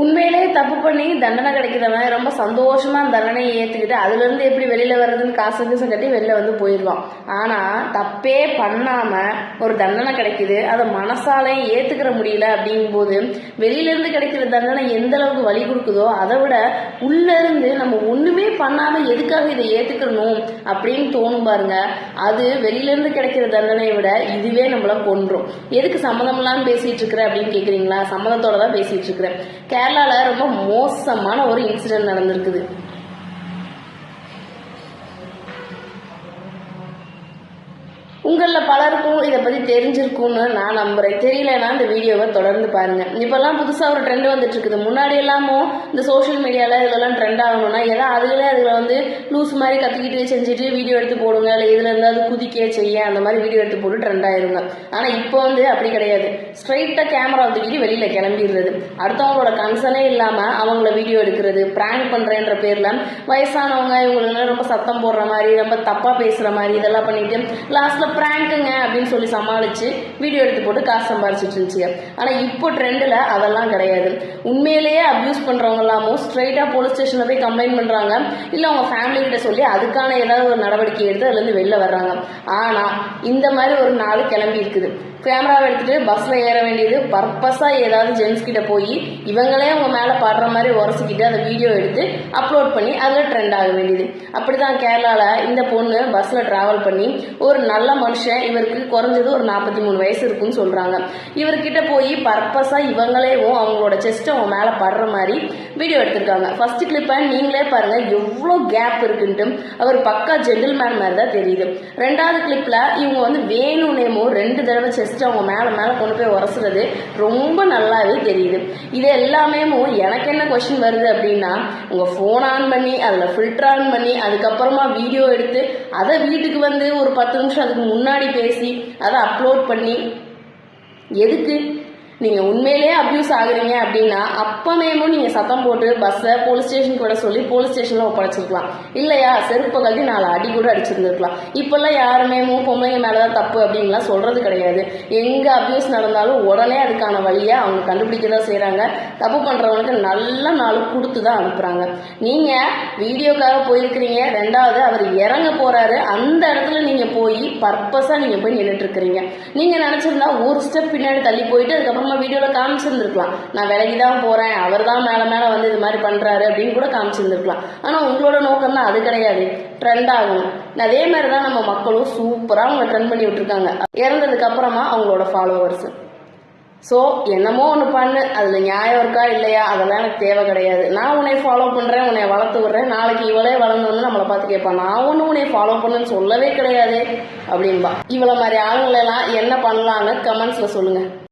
உண்மையிலேயே தப்பு பண்ணி தண்டனை கிடைக்கிறவன் ரொம்ப சந்தோஷமா அந்த தண்டனையை ஏத்துக்கிட்டு அதுல இருந்து எப்படி வெளியில வர்றதுன்னு காசு கீசு கட்டி வெளில வந்து போயிடுவான். ஆனா தப்பே பண்ணாம ஒரு தண்டனை கிடைக்குது அதை மனசாலையும் ஏத்துக்கிற முடியல அப்படிங்கும்போது வெளியில இருந்து கிடைக்கிற தண்டனை எந்த அளவுக்கு வழி கொடுக்குதோ அதை விட உள்ள இருந்து நம்ம ஒண்ணுமே பண்ணாம எதுக்காக இதை ஏத்துக்கணும் அப்படின்னு தோணும் பாருங்க. அது வெளியில இருந்து கிடைக்கிற தண்டனையை விட இதுவே நம்மள கொன்றும். எதுக்கு சம்மதம் எல்லாம் பேசிட்டு இருக்கிற அப்படின்னு கேக்குறீங்களா? சம்மதத்தோட தான் பேசிட்டு இருக்கிறேன். கேரளாவில் ரொம்ப மோசமான ஒரு இன்சிடென்ட் நடந்திருக்குது. உங்களில் பலருக்கும் இதை பற்றி தெரிஞ்சிருக்கும்னு நான் நம்புகிறேன் தெரியலனா இந்த வீடியோவை தொடர்ந்து பாருங்கள் இப்போல்லாம் புதுசாக ஒரு ட்ரெண்ட் வந்துட்டு இருக்குது முன்னாடி எல்லாமும் இந்த சோஷியல் மீடியாவில் இதெல்லாம் ட்ரெண்ட் ஆகணும்னா ஏதோ அதுகளே அதில் வந்து லூஸ் மாதிரி கற்றுக்கிட்டு செஞ்சுட்டு வீடியோ எடுத்து போடுங்க. இல்லை இதில் இருந்தால் குதிக்க செய்ய அந்த மாதிரி வீடியோ எடுத்து போட்டு ட்ரெண்ட் ஆயிருங்க. ஆனால் இப்போ வந்து அப்படி கிடையாது. ஸ்ட்ரைட்டாக கேமரா தூக்கிட்டு வெளியில் கிளம்பிடுறது. அடுத்தவங்களோட கன்சர்னே இல்லாமல் அவங்கள வீடியோ எடுக்கிறது ப்ராங்க் பண்ணுறேன்ற பேரில் வயசானவங்க இவங்களெல்லாம் ரொம்ப சத்தம் போடுற மாதிரி ரொம்ப தப்பாக பேசுகிற மாதிரி இதெல்லாம் பண்ணிட்டு லாஸ்ட்டில் ப்ராங்க்குங்க அப்படின்னு சொல்லி சமாளித்து வீடியோ எடுத்து போட்டு காசு சம்பாரிச்சிட்டு இருந்துச்சு ஆனால் இப்போ ட்ரெண்டில் அதெல்லாம் கிடையாது. உண்மையிலேயே அப்யூஸ் பண்ணுறவங்க எல்லாமும் ஸ்ட்ரைட்டாக போலீஸ் ஸ்டேஷனில் போய் கம்ப்ளைண்ட் பண்ணுறாங்க இல்லை அவங்க ஃபேமிலி கிட்ட சொல்லி அதுக்கான ஏதாவது ஒரு நடவடிக்கை எடுத்து அதுலேருந்து வெளில வர்றாங்க. ஆனால் இந்த மாதிரி ஒரு நாள் கிளம்பி இருக்குது. கேமராவை எடுத்துட்டு பஸ்ல ஏற வேண்டியது பர்பஸா ஏதாவது ஜென்ஸ் கிட்ட போய் இவங்களே அவங்க மேல படுற மாதிரி உரசிக்கிட்டு அந்த வீடியோ எடுத்து அப்லோட் பண்ணி அதுல ட்ரெண்ட் ஆக வேண்டியது. அப்படிதான் கேரளால இந்த பொண்ணு பஸ்ல டிராவல் பண்ணி ஒரு நல்ல மனுஷன் இவருக்கு குறைஞ்சது ஒரு நாற்பத்தி மூணு வயசு இருக்குன்னு சொல்கிறாங்க இவர்கிட்ட போய் பர்பஸாக இவங்களேவும் அவங்களோட செஸ்ட்டை அவங்க மேலே படுற மாதிரி வீடியோ எடுத்திருக்காங்க. ஃபர்ஸ்ட் கிளிப்பை நீங்களே பாருங்கள் எவ்வளோ கேப் இருக்குன்ட்டு. அவர் பக்கா ஜென்டில்மேன் மாதிரி தான் தெரியுது. ரெண்டாவது கிளிப்பில் இவங்க வந்து வேணும்னேமோ ரெண்டு தடவை செஸ்ட்டை அவங்க மேலே மேலே கொண்டு போய் உரசுறது ரொம்ப நல்லாவே தெரியுது. இது எல்லாமே எனக்கு என்ன கொஷின் வருது அப்படின்னா உங்கள் ஃபோன் ஆன் பண்ணி அதில் ஃபில்டர் ஆன் பண்ணி அதுக்கப்புறமா வீடியோ எடுத்து அதை வீட்டுக்கு வந்து ஒரு பத்து நிமிஷம் அதுக்கு முன்னாடி பேசி அதை அப்லோட் பண்ணி எதுக்கு? நீங்க உண்மையிலேயே அபியூஸ் ஆகுறீங்க அப்படின்னா அப்பமேமும் நீங்க சத்தம் போட்டு பஸ்ஸை போலீஸ் ஸ்டேஷன் கூட சொல்லி போலீஸ் ஸ்டேஷன்ல ஒப்படைச்சிருக்கலாம். இல்லையா? செருப்பு கல்வி நாலு அடி கூட அடிச்சிருந்துருக்கலாம். இப்பெல்லாம் யாருமே பொம்பளைங்க மேலதான் தப்பு அப்படின்லாம் சொல்றது கிடையாது. எங்க அபியூஸ் நடந்தாலும் உடனே அதுக்கான வழியை அவங்க கண்டுபிடிக்க தான் செய்யறாங்க தப்பு பண்றவங்களுக்கு நல்ல நாள் கொடுத்து தான் அனுப்புறாங்க. நீங்க வீடியோக்காக போயிருக்கிறீங்க. ரெண்டாவது அவர் இறங்க போறாரு. அந்த இடத்துல நீங்க போய் பர்பஸா நீங்க போய் நின்றுட்டு இருக்கிறீங்க. நீங்க நினைச்சிருந்தா ஒரு ஸ்டெப் பின்னாடி தள்ளி போயிட்டு அதுக்கப்புறம் வீடியோல காமிச்சிருந்துருக்கலாம். நான் விலகி தான் போறேன் அவர் தான் மேல மேல வந்து இது மாதிரி பண்றாரு அப்படின்னு கூட காமிச்சிருந்துருக்கலாம். ஆனா உங்களோட நோக்கம் தான் அது கிடையாது. ட்ரெண்ட் ஆகணும் அதே மாதிரி தான் நம்ம மக்களும் சூப்பரா அவங்க ட்ரெண்ட் பண்ணி விட்டுருக்காங்க. இறந்ததுக்கு அப்புறமா அவங்களோட ஃபாலோவர்ஸ் ஸோ என்னமோ ஒன்று பண்ணு. அதில் நியாயம் இருக்கா இல்லையா? அதெல்லாம் எனக்கு தேவை கிடையாது. நான் உன்னை ஃபாலோ பண்ணுறேன் உன்னை வளர்த்து விட்றேன். நாளைக்கு இவளே வளர்ந்து வந்து நம்மளை பார்த்து கேட்பான். நான் ஒன்றும் உன்னை ஃபாலோ பண்ணுன்னு சொல்லவே கிடையாது. அப்படின்பா. இவ்வளோ மாதிரி ஆளுங்களெல்லாம் என்ன பண்ணலான்னு கமெண்ட்ஸில் சொல்லுங்கள்